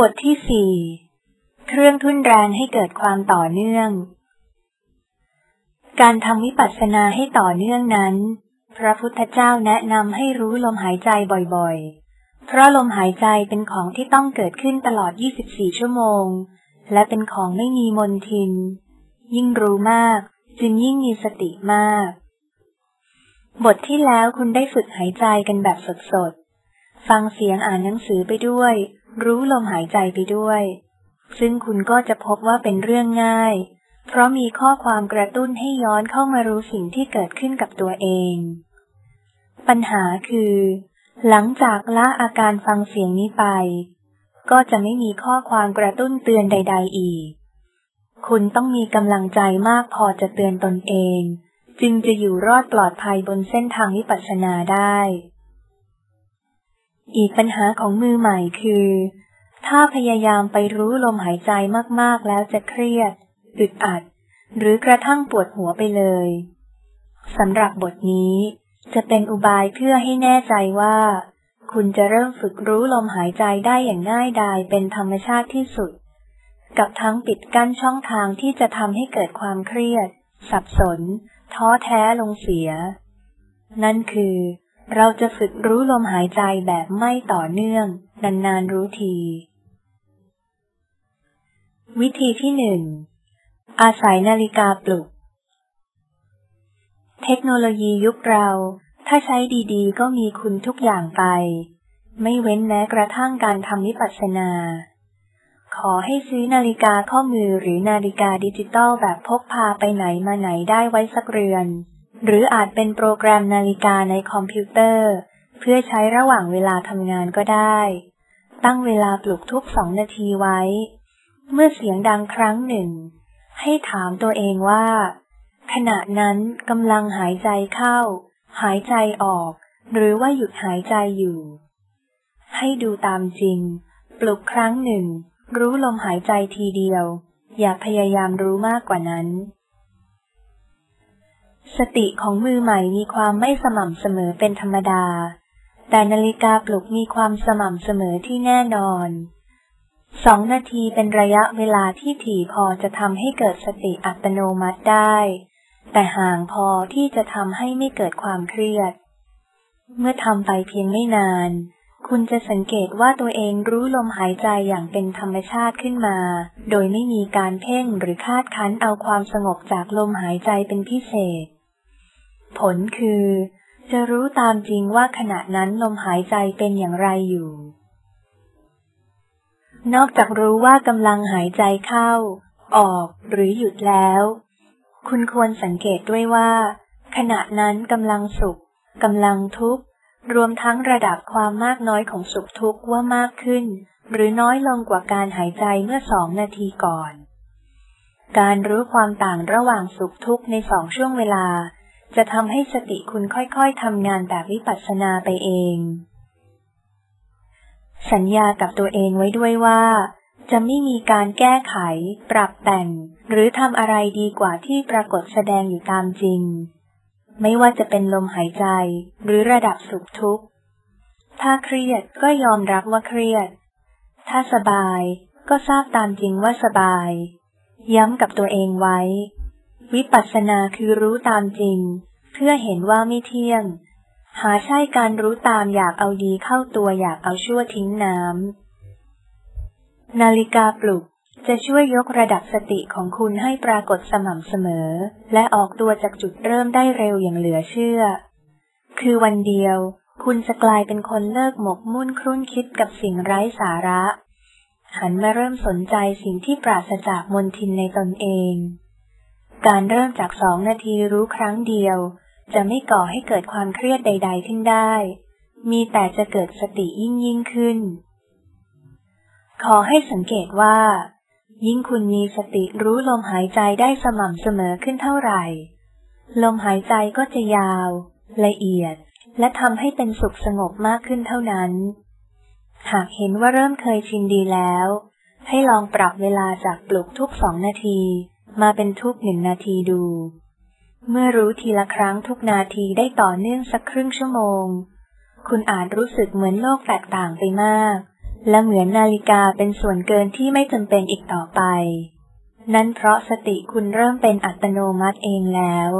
บทที่สี่เครื่องทุ่นแรงให้เกิดความต่อเนื่อง การทำวิปัสสนาให้ต่อเนื่องนั้น พระพุทธเจ้าแนะนำให้รู้ลมหายใจบ่อยๆ เพราะลมหายใจเป็นของที่ต้องเกิดขึ้นตลอด 24 ชั่วโมง และเป็นของไม่มีมนทิน ยิ่งรู้มาก จึงยิ่งมีสติมาก บทที่แล้วคุณได้ฝึกหายใจกันแบบสดๆ ฟังเสียงอ่านหนังสือไปด้วย รู้ลมหายใจไปด้วย ซึ่งคุณก็จะพบว่าเป็นเรื่องง่าย เพราะมีข้อความกระตุ้นให้ย้อนเข้ามารู้สิ่งที่เกิดขึ้นกับตัวเอง ปัญหาคือ หลังจากละอาการฟังเสียงนี้ไป ก็จะไม่มีข้อความกระตุ้นเตือนใด ๆ อีก คุณต้องมีกำลังใจมากพอจะเตือนตนเอง จึงจะอยู่รอดปลอดภัยบนเส้นทางวิปัสสนาได้ อีกปัญหาของมือใหม่คือ ถ้าพยายามไปรู้ลมหายใจมากๆแล้วจะเครียด อึดอัด หรือกระทั่งปวดหัวไปเลยสำหรับบทนี้จะเป็นอุบายเพื่อให้แน่ใจว่า คุณจะเริ่มฝึกรู้ลมหายใจได้อย่างง่ายดายเป็นธรรมชาติที่สุด กับทั้งปิดกั้นช่องทางที่จะทำให้เกิดความเครียด สับสน ท้อแท้ลงเสีย นั่นคือ เราจะฝึกรู้ลมหายใจแบบไม่ต่อเนื่อง นานๆรู้ที วิธีที่หนึ่งอาศัยนาฬิกาปลุก เทคโนโลยียุคเรา ถ้าใช้ดีๆ ก็มีคุณทุกอย่างไป ไม่เว้นแม้กระทั่งการทำวิปัสสนา ขอให้ซื้อนาฬิกาข้อมือหรือนาฬิกาดิจิตอลแบบพกพาไปไหนมาไหนได้ไว้สักเรือน หรืออาจเป็นโปรแกรมนาฬิกาในคอมพิวเตอร์ เพื่อใช้ระหว่างเวลาทำงานก็ได้ ตั้งเวลาปลุกทุกสองนาทีไว้ เมื่อเสียงดังครั้งหนึ่ง ให้ถามตัวเองว่า ขณะนั้นกำลังหายใจเข้า หายใจออก หรือว่าหยุดหายใจอยู่ ให้ดูตามจริง ปลุกครั้งหนึ่ง รู้ลมหายใจทีเดียว อย่าพยายามรู้มากกว่านั้น สติของมือใหม่มีความไม่สม่ำเสมอเป็นธรรมดา แต่นาฬิกาปลุกมีความสม่ำเสมอที่แน่นอนสองนาทีเป็นระยะเวลาที่ถี่พอจะทำให้เกิดสติอัตโนมัติได้ แต่ห่างพอที่จะทำให้ไม่เกิดความเครียด เมื่อทำไปเพียงไม่นาน คุณจะสังเกตว่าตัวเองรู้ลมหายใจอย่างเป็นธรรมชาติขึ้นมา โดยไม่มีการเพ่งหรือคาดคั้นเอาความสงบจากลมหายใจเป็นพิเศษ ผลคือ จะรู้ตามจริงว่าขณะนั้นลมหายใจเป็นอย่างไรอยู่ นอกจากรู้ว่ากำลังหายใจเข้า ออกหรือหยุดแล้ว คุณควรสังเกตด้วยว่า ขณะนั้นกำลังสุขกำลังทุกข์รวมทั้งระดับความมากน้อยของสุขทุกข์ว่ามากขึ้น หรือน้อยลงกว่าการหายใจเมื่อสองนาทีก่อน การรู้ความต่างระหว่างสุขทุกข์ในสองช่วงเวลา จะทำให้สติคุณค่อยๆทำงานแบบวิปัสสนาไปเอง สัญญากับตัวเองไว้ด้วยว่า จะไม่มีการแก้ไข ปรับแต่ง หรือทำอะไรดีกว่าที่ปรากฏแสดงอยู่ตามจริง ไม่ว่าจะเป็นลมหายใจ หรือระดับสุขทุกข์ ถ้าเครียดก็ยอมรับว่าเครียด ถ้าสบายก็ทราบตามจริงว่าสบาย ย้ำกับตัวเองไว้ วิปัสสนาคือรู้ตามจริง เพื่อเห็นว่าไม่เที่ยง หาใช่การรู้ตามอยากเอาดีเข้าตัวอยากเอาชั่วทิ้งน้ำ นาฬิกาปลุกจะช่วยยกระดับสติของคุณให้ปรากฏสม่ำเสมอ และออกตัวจากจุดเริ่มได้เร็วอย่างเหลือเชื่อ คือวันเดียว คุณจะกลายเป็นคนเลิกหมกมุ่นครุ่นคิดกับสิ่งไร้สาระ หันมาเริ่มสนใจสิ่งที่ปราศจากมนทินในตนเอง การเริ่มจากสองนาทีรู้ครั้งเดียว จะไม่ก่อให้เกิดความเครียดใด ๆ ขึ้นได้ มีแต่จะเกิดสติยิ่งยิ่งขึ้น ขอให้สังเกตว่า ยิ่งคุณมีสติรู้ลมหายใจได้สม่ำเสมอขึ้นเท่าไหร่ ลมหายใจก็จะยาว ละเอียด และทำให้เป็นสุขสงบมากขึ้นเท่านั้น หากเห็นว่าเริ่มเคยชินดีแล้ว ให้ลองปรับเวลาจากปลุกทุกสองนาที มาเป็นทุกหนึ่งนาทีดู เมื่อรู้ทีละครั้งทุกนาทีได้ต่อเนื่องสักครึ่งชั่วโมง คุณอาจรู้สึกเหมือนโลกแตกต่างไปมาก และเหมือนนาฬิกาเป็นส่วนเกินที่ไม่จำเป็นอีกต่อไป นั่นเพราะสติคุณเริ่มเป็นอัตโนมัติเองแล้ว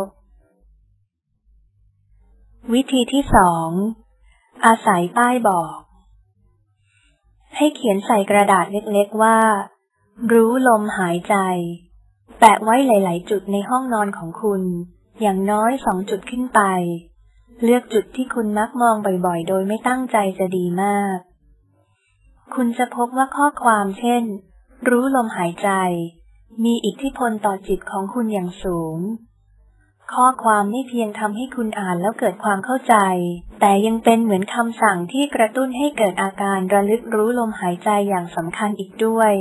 วิธีที่สองอาศัยป้ายบอก ให้เขียนใส่กระดาษเล็กๆว่า รู้ลมหายใจ แปะไว้หลาย ๆ จุดในห้องนอนของคุณ อย่างน้อยสองจุดขึ้นไป เลือกจุดที่คุณมักมองบ่อย ๆ โดยไม่ตั้งใจจะดีมาก คุณจะพบว่าข้อความเช่น รู้ลมหายใจ มีอิทธิพลต่อจิตของคุณอย่างสูง ข้อความไม่เพียงทำให้คุณอ่านแล้วเกิดความเข้าใจ แต่ยังเป็นเหมือนคำสั่งที่กระตุ้นให้เกิดอาการระลึกรู้ลมหายใจอย่างสำคัญอีกด้วย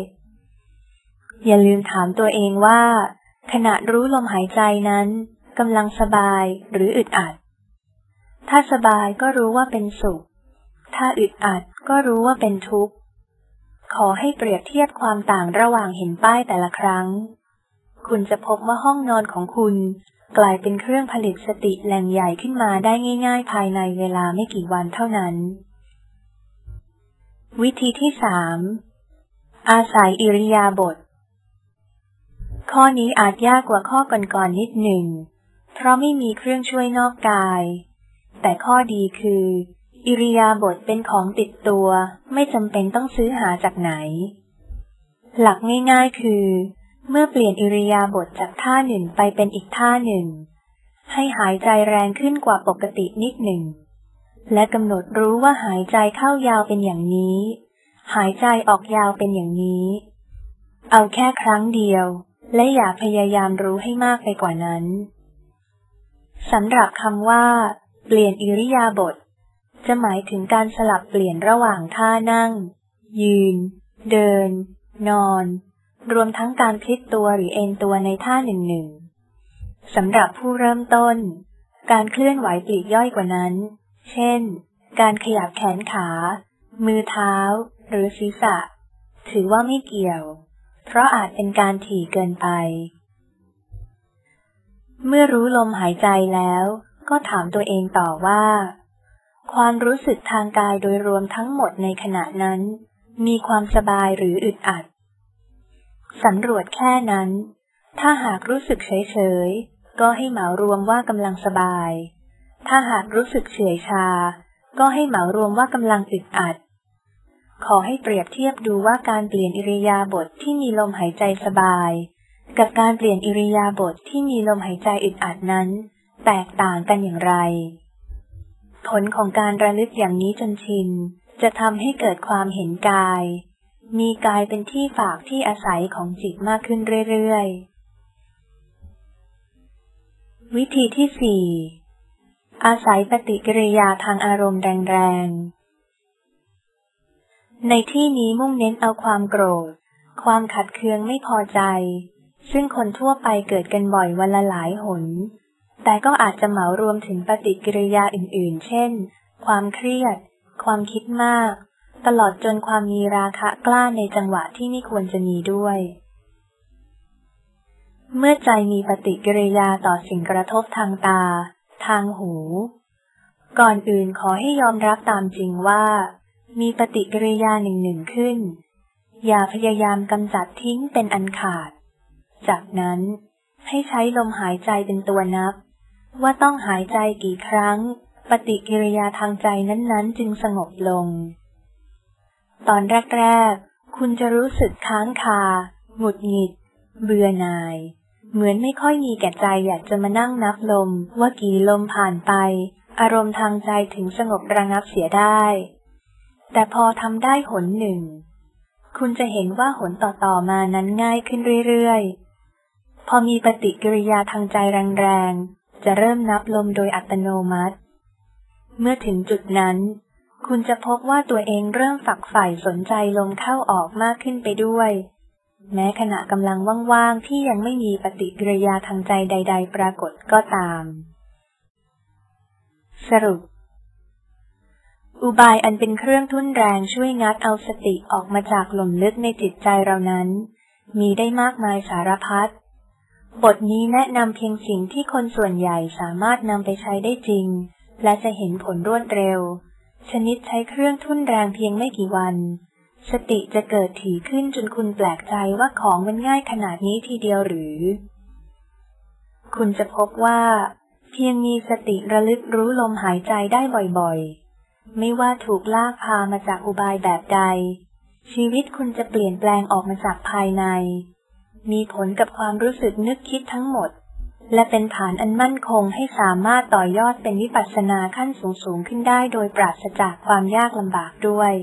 อย่าลืมถามตัวเองว่า ขณะรู้ลมหายใจนั้นกำลังสบายหรืออึดอัด ถ้าสบายก็รู้ว่าเป็นสุข ถ้าอึดอัดก็รู้ว่าเป็นทุกข์ ขอให้เปรียบเทียบความต่างระหว่างเห็นป้ายแต่ละครั้ง คุณจะพบว่าห้องนอนของคุณกลายเป็นเครื่องผลิตสติแหล่งใหญ่ขึ้นมาได้ง่าย ๆ ภายในเวลาไม่กี่วันเท่านั้น วิธีที่สามอาศัยอิริยาบถ ข้อนี้อาจยากกว่าข้อก่อนๆนิดหนึ่ง เพราะไม่มีเครื่องช่วยนอกกาย แต่ข้อดีคือ อิริยาบถเป็นของติดตัว ไม่จำเป็นต้องซื้อหาจากไหน หลักง่ายๆคือ เมื่อเปลี่ยนอิริยาบถจากท่าหนึ่งไปเป็นอีกท่าหนึ่ง ให้หายใจแรงขึ้นกว่าปกตินิดหนึ่ง และกำหนดรู้ว่าหายใจเข้ายาวเป็นอย่างนี้ หายใจออกยาวเป็นอย่างนี้ เอาแค่ครั้งเดียว และอย่าพยายามรู้ให้มากไปกว่านั้นสำหรับคำว่า เปลี่ยนอิริยาบถจะหมายถึงการสลับเปลี่ยนระหว่างท่านั่ง ยืน เดิน นอน รวมทั้งการพลิกตัวหรือเอ็นตัวในท่าหนึ่งหนึ่งสำหรับผู้เริ่มต้น การเคลื่อนไหวปลีกย่อยกว่านั้น เช่น การขยับแขนขา มือเท้า หรือศีรษะ ถือว่าไม่เกี่ยว เพราะอาจเป็นการถี่เกินไป เมื่อรู้ลมหายใจแล้ว ก็ถามตัวเองต่อว่า ความรู้สึกทางกายโดยรวมทั้งหมดในขณะนั้น มีความสบายหรืออึดอัดสำรวจแค่นั้น ถ้าหากรู้สึกเฉยๆ ก็ให้เหมารวมว่ากำลังสบาย ถ้าหากรู้สึกเฉยชา ก็ให้เหมารวมว่ากำลังอึดอัด ขอให้เปรียบเทียบดูว่าการเปลี่ยนอิริยาบถทที่มีลมหายใจสบาย กับการเปลี่ยนอิริยาบถทที่มีลมหายใจอึดอัดนั้น แตกต่างกันอย่างไร ผลของการระลึกอย่างนี้จนชิน จะทำให้เกิดความเห็นกาย มีกายเป็นที่ฝากที่อาศัยของจิตมากขึ้นเรื่อยๆ วิธีที่สี่อาศัยปฏิกิริยาทางอารมณ์แรงๆ ในที่นี้มุ่งเน้นเอาความโกรธ ความขัดเคืองไม่พอใจ ซึ่งคนทั่วไปเกิดกันบ่อยวันละหลายหน แต่ก็อาจจะเหมารวมถึงปฏิกิริยาอื่นๆ เช่น ความเครียด ความคิดมาก ตลอดจนความมีราคะกล้าในจังหวะที่ไม่ควรจะมีด้วย เมื่อใจมีปฏิกิริยาต่อสิ่งกระทบทางตา ทางหู ก่อนอื่นขอให้ยอมรับตามจริงว่า มีปฏิกิริยาหนึ่งหนึ่งขึ้น อย่าพยายามกำจัดทิ้งเป็นอันขาด จากนั้นให้ใช้ลมหายใจเป็นตัวนับ ว่าต้องหายใจกี่ครั้ง ปฏิกิริยาทางใจนั้นๆ จึงสงบลง ตอนแรกๆ คุณจะรู้สึกค้างคา หงุดหงิด เบื่อหน่าย เหมือนไม่ค่อยมีแก่ใจอยากจะมานั่งนับลมว่ากี่ลมผ่านไป อารมณ์ทางใจถึงสงบระงับเสียได้ แต่พอทำได้หนหนึ่ง คุณจะเห็นว่าหนต่อๆมานั้นง่ายขึ้นเรื่อยๆ พอมีปฏิกิริยาทางใจแรงๆ จะเริ่มนับลมโดยอัตโนมัติ เมื่อถึงจุดนั้น คุณจะพบว่าตัวเองเริ่มฝักใฝ่สนใจลมเข้าออกมากขึ้นไปด้วย แม้ขณะกำลังว่างๆ ที่ยังไม่มีปฏิกิริยาทางใจใด ๆ ปรากฏก็ตาม สรุป อุบายอันเป็นเครื่องทุ่นแรงช่วยงัดเอาสติออกมาจากหล่มลึกในจิตใจเรานั้น มีได้มากมายสารพัด บทนี้แนะนำเพียงสิ่งที่คนส่วนใหญ่สามารถนำไปใช้ได้จริง และจะเห็นผลรวดเร็ว ชนิดใช้เครื่องทุ่นแรงเพียงไม่กี่วัน สติจะเกิดถี่ขึ้นจนคุณแปลกใจว่าของมันง่ายขนาดนี้ทีเดียวหรือ คุณจะพบว่า เพียงมีสติระลึกรู้ลมหายใจได้บ่อยๆ ไม่ว่าถูกลากพามาจากอุบายแบบใด ชีวิตคุณจะเปลี่ยนแปลงออกมาจากภายใน มีผลกับความรู้สึกนึกคิดทั้งหมด และเป็นฐานอันมั่นคงให้สามารถต่อยอดเป็นวิปัสสนาขั้นสูงสูงขึ้นได้โดยปราศจากความยากลำบากด้วย